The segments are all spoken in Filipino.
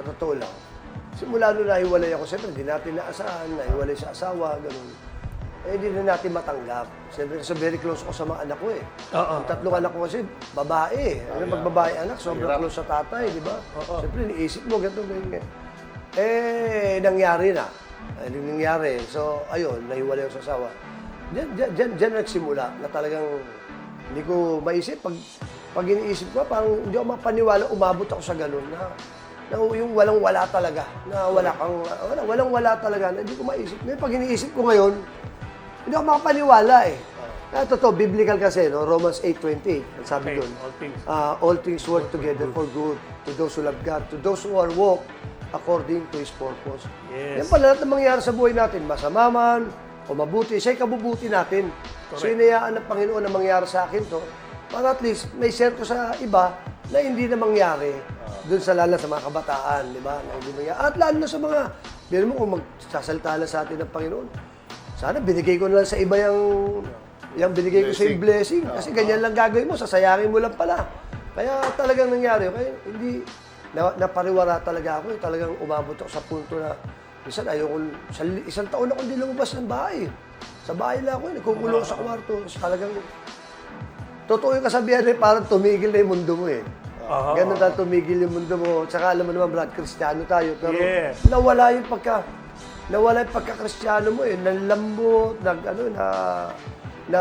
sa totoo lang. Simula nung nahiwalay ako, siyempre, hindi natin naasahan, nahiwalay sa asawa, ganun. Eh, hindi na natin matanggap. Siyempre, kasi very close ako sa mga anak ko eh. Oo. Ang tatlong anak ko kasi, babae. Ano, pag babae anak, sobrang close sa tatay, di ba? Siyempre, iniisip mo, ganito, ganyan. Eh, nangyari na. Ay, nangyari. So, ayun, nahiwalay ako sa asawa. Diyan, diyan, diyan, diyan nagsimula na talagang hindi ko maisip. Pag, pag iniisip ko, parang hindi ako mapaniwala, umabot ako sa ganun na, na yung walang-wala talaga. Na wala kang, wala, walang-wala talaga. Na hindi ko maisip. Ngayon, pag iniisip ko ngayon, hindi ako makapaniwala eh. Na totoo, biblical kasi, no? Romans 8.28, ang sabi doon. all things. Ah, all things work together for good to those who love God, to those who are walk according to His purpose. Yes. Yan pala lahat ng mangyayari sa buhay natin, masama man o mabuti, siya'y kabubuti natin. So, Correct. inayaan ng Panginoon na mangyari sa akin to, para at least may share ko sa iba na hindi na mangyari doon sa lalo sa mga kabataan, di ba? Na hindi mangyari. At lalo na sa mga, biro mo kung magsasalita lang sa atin ng Panginoon, sana binigay ko na lang sa iba yung yung binigay ko sa yung blessing. Kasi ganyan lang gagawin mo, sasayangin mo lang pala. Kaya talagang nangyari. Kaya hindi, na, napariwara talaga ako. eh. Talagang umabot ako sa punto na, minsan ayoko, sa, isang taon ako hindi lumabas ng bahay. Sa bahay lang ako, eh, nagkukulong sa kwarto. Tapos talagang, totoo yung kasabihan eh, parang tumigil na yung mundo mo eh. Oo. Ganun na tumigil yung mundo mo. Tsaka alam mo naman, Brad, kristyano tayo. Pero Yes. nawala yung pagka, nawala yung pagka-kristyano mo eh. Nalambot, nag, ano, na, na,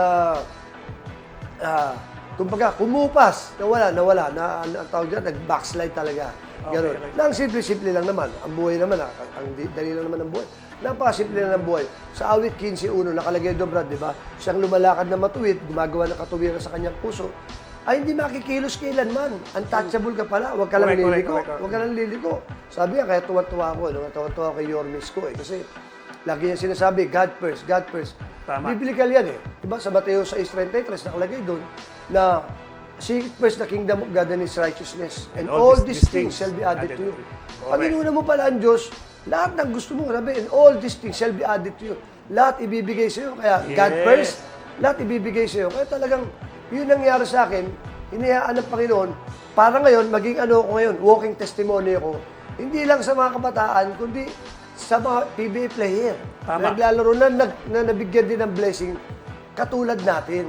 ah, kumbaga, kumupas. Nawala, nawala. Na, ano, ang tawag dyan, nag-backslide talaga. Ganun. Okay. Na ang simple-simple lang naman. Ang buhay naman, ah, ang dali lang naman ng buhay. Napakasimple lang ng buhay. Sa awit 15.1, nakalagay doon, Brad, di ba? Siyang lumalakad na matuwid, gumagawa ng katuwiran sa kanyang puso, ay hindi makikilos kailanman. Untouchable ka pala. Huwag ka lang Correct, correct, liliko. correct, correct. Huwag ka lang liliko. Sabi nga, kaya tuwa-tuwa ako. No? Tuwa-tuwa ako kay Yormis ko eh. Kasi lagi niya sinasabi, God first, God first. Tama. Biblical yan eh. Diba sa Mateo 6.33 nakalagay doon na Seek first the kingdom of God and His righteousness, and, all, these things shall be added, to you. Pag inuna mo pala ang Diyos, lahat ng gusto mo, sabi, and all these things shall be added to you. Lahat ibibigay sa iyo. Kaya God Yes. first, lahat ibibigay sa iyo. Kaya talagang, yun nangyari sa akin, hinayaan ng Panginoon, para ngayon, maging ano ako ngayon, walking testimony ako, hindi lang sa mga kabataan, kundi sa mga PBA player. Tama. Naglalaro na, nag, na nabigyan din ng blessing, katulad natin.